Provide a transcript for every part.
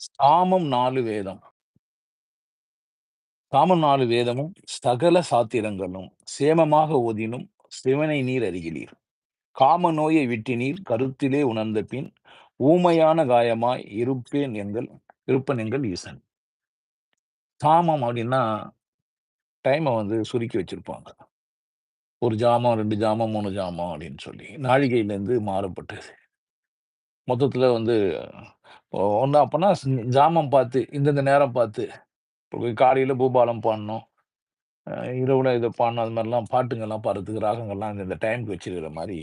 சாமம் நாலு வேதம். சாமம் நாலு வேதமும், சகல சாத்திரங்களும் சேமமாக ஓதினும் சிவனை நீர் அறிகிலீர். காம நோயை விட்டினீர் கருத்திலே உணர்ந்த பின், ஊமையான காயமாய் இருப்பேன் எங்கள் இருப்பன் எங்கள் ஈசன். சாமம் அப்படின்னா டைம வந்து சுருக்கி வச்சிருப்பாங்க. ஒரு ஜாமம், ரெண்டு ஜாமம், மூணு ஜாமம் அப்படின்னு சொல்லி. நாழிகையிலேருந்து மாறுபட்டது. மொத்தத்தில வந்து ஒண்ணு அப்பன்னா ஸ் ஜாமம் பார்த்து, இந்தந்த நேரம் பார்த்து, காலையில பூபாலம் பாடணும். இரவுல இத பாடணும். அது மாரிலாம் பாட்டுங்கலாம் பாடுறதுக்கு ராகங்கள்லாம் இந்தந்த டைம்க்கு வச்சிருக்கிற மாரி,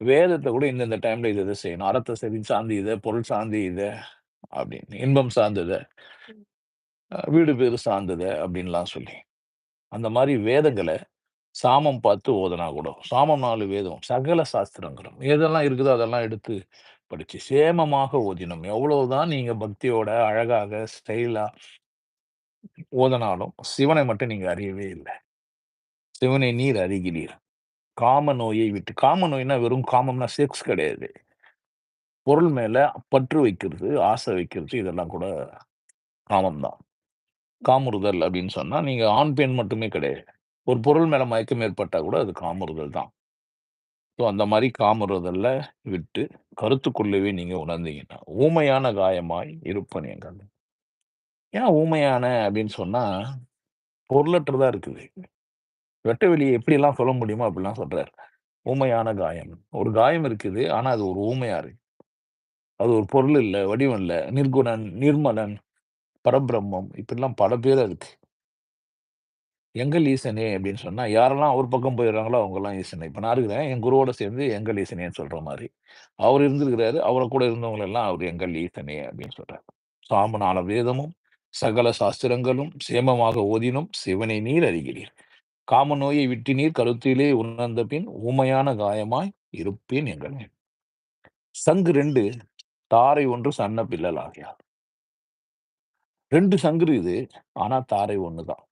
வேதத்த கூட இந்தந்த டைம்ல இத இத செய்யணும். அறத்த செவி சார்ந்து இத, பொருள் சார்ந்து இத அப்டின்னு. இன்பம் சார்ந்தத. வீடு பேறு சார்ந்தத அப்டின்லாம் சொல்லி. அந்த மாரி வேதங்கள சாமம் பார்த்து ஓதுனா கூட, சாமம் 4 வேதம், சகல சாஸ்திரங்களும் எதெல்லாம் இருக்குதோ அதெல்லாம் எடுத்து படிச்சு, சேமமாக ஓதினோம். எவ்வளவுதான் நீங்க பக்தியோட, அழகாக, ஸ்டைலா ஓதனாலும், சிவனை மட்டும் நீங்க அறியவே இல்லை சிவனை நீர் அறிகிறீர் காம நோயை விட்டு காம நோய்னா வெறும் காமம்னா செக்ஸ் கிடையாது. பொருள் மேல பற்று வைக்கிறது, ஆசை வைக்கிறது இதெல்லாம் கூட காமம் தான். காமுறுதல் அப்படின்னு சொன்னா, நீங்க ஆண், பெண் மட்டுமே கிடையாது. ஒரு பொருள் மேல மயக்கம் ஏற்பட்டா கூட அது காமுறுதல் தான். ஸோ அந்த மாதிரி காமுறுதல்ல விட்டு, கருத்துக்குள்ளவே நீங்க உணர்ந்தீங்கன்னா, ஊமையான காயமாய் இருப்பன் எங்கள். ஏன் ஊமையான அப்படின்னு சொன்னா, பொருளற்றதா இருக்குது. வெட்ட வெளிய எப்படிலாம் சொல்ல முடியுமோ அப்படிலாம் சொல்றாரு. ஊமையான காயம். ஒரு காயம் இருக்குது. ஆனா அது ஒரு ஊமையா இருக்கு. அது ஒரு பொருள் இல்ல, வடிவம் இல்ல. நிர்குணன், நிர்மலன், பரபிரம்மம் இப்படிலாம் பல பேர் அதுக்கு. எங்கள் ஈசனே அப்படின்னு சொன்னா, யாரெல்லாம் அவர் பக்கம் போயிடுறாங்களோ அவங்கலாம் ஈசனே. இப்போ நான் இருக்கிறேன். என் குருவோட சேர்ந்து எங்கள் ஈசனேன்னு சொல்ற மாதிரி அவர் இருந்திருக்கிறாரு. அவரை கூட இருந்தவங்களெல்லாம் அவர் எங்கள் ஈசனே அப்படின்னு சொல்றாரு. சாம 4 வேதமும், சகல சாஸ்திரங்களும் சேமமாக ஓதினும் சிவனை நீர் அறிகிறீர் காம நோயை விட்டு நீர் கருத்திலே உணர்ந்த பின், ஊமையான காயமாய் இருப்பேன் எங்கள். சங்கு ரெண்டு தாரை ஒன்று சன்ன பிள்ளாகியார் ரெண்டு சங்கு இது ஆனா தாரை 1 தான்.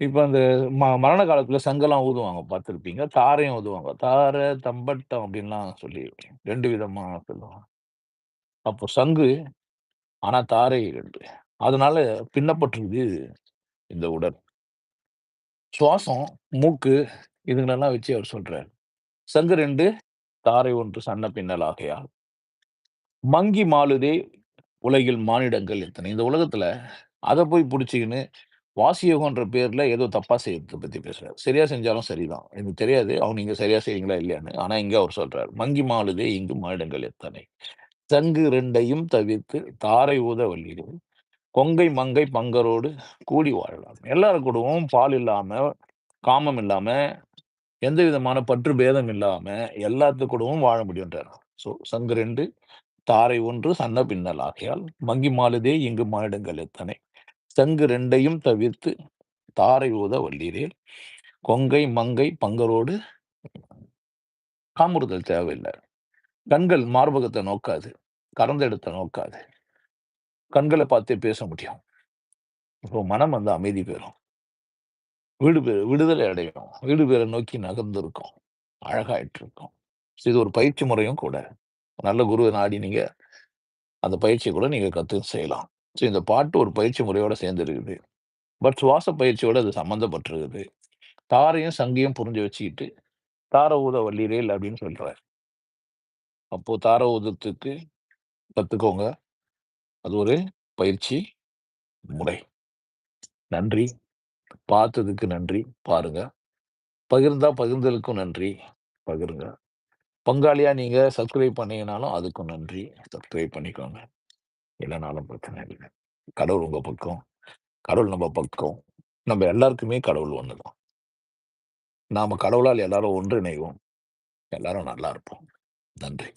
இப்போ அந்த ம மரண காலத்தில் சங்கெல்லாம் ஊதுவாங்க பார்த்துருப்பீங்க தாரையும் ஊதுவாங்க. தாரை தம்பட்டம் அப்படின்லாம் சொல்லி ரெண்டு விதமாக சொல்லுவாங்க. அப்போ சங்கு, ஆனால் தாரை ரெண்டு அதனால பின்னப்பட்டிருக்குது இந்த உடல். சுவாசம், மூக்கு இதுங்களெல்லாம் வச்சு அவர் சொல்றாரு. சங்கு ரெண்டு தாரை ஒன்று சன்ன பின்னலாகையால். மங்கி மாளுதே உலகில் மானிடங்கள் எத்தனை. இந்த உலகத்தில் அதை போய் பிடிச்சிக்கின்னு வாசியோகன்ற பேர்ல ஏதோ தப்பா செய்றத பத்தி பேசுறாரு. சரியா செஞ்சாலும் சரிதான். எனக்கு தெரியாது. அவங்க நீங்க சரியா செய்றீங்களா இல்லையான்னு. ஆனா இங்க அவர் சொல்றாரு. மங்கி மாளுதே இங்கு மாடங்கள் எத்தனை. சங்கு ரெண்டையும் தவிர்த்து தாரை ஊத வல்லீரே. கொங்கை மங்கை பங்கரோடு கூடி வாழலாம். எல்லார் கூடவும் பால் இல்லாம, காமம் இல்லாம, எந்த விதமான பற்று பேதம் இல்லாம, எல்லாத்து கூடவும் வாழ முடியுன்றாரு. ஸோ சங்கு ரெண்டு தாரை ஒன்று சன்ன பின்னல் ஆகையால் மங்கி மாளுதே இங்கு மாடங்கள் எத்தனை. சங்கு ரெண்டையும் தவிர்த்து தாரை ஊத வள்ளீரே கொங்கை மங்கை பங்கரோடு காமுறுதல் தேவையில்லை கண்கள் மார்பகத்தை நோக்காது. கறந்த நோக்காது. கண்களை பார்த்தே பேச முடியும். இப்போ மனம் வந்து அமைதி பெறும். வீடு பேறு விடுதலை அடையும். வீடு பேரை நோக்கி நகர்ந்திருக்கும். அழகாயிட்டுருக்கும். ஸோ இது ஒரு பயிற்சி முறையும் கூட. நல்ல குருவ நாடி நீங்கள் அந்த பயிற்சியை கூட நீங்கள் கற்று செய்யலாம். ஸோ இந்த பாட்டு ஒரு பயிற்சி முறையோட சேர்ந்து இருக்குது. பட் சுவாச பயிற்சியோட அது சம்மந்தப்பட்டிருக்குது. தாரையும், சங்கையும் புரிஞ்சு வச்சுக்கிட்டு, தார ஊத வல்லீரேல் அப்படின்னு சொல்றாரு. அப்போ தார ஊதத்துக்கு கத்துக்கோங்க. அது ஒரு பயிற்சி முறை. நன்றி. பார்த்ததுக்கு நன்றி. பாருங்க. பகிர்ந்தா பகிர்ந்தலுக்கும் நன்றி. பகிருங்க. பங்காளியா நீங்க சப்ஸ்கிரைப் பண்ணீங்கனாலும் அதுக்கும் நன்றி. சப்ஸ்கிரைப் பண்ணிக்கோங்க. இல்லைனாலும் பிரச்சனை இல்லை கடவுள் உங்க பக்கம். கடவுள் நம்ம பக்கம். நம்ம எல்லாருக்குமே கடவுள் ஒன்று தான். நாம் கடவுளால் எல்லாரும் ஒன்றிணைவோம். எல்லாரும் நல்லா இருப்போம். நன்றி.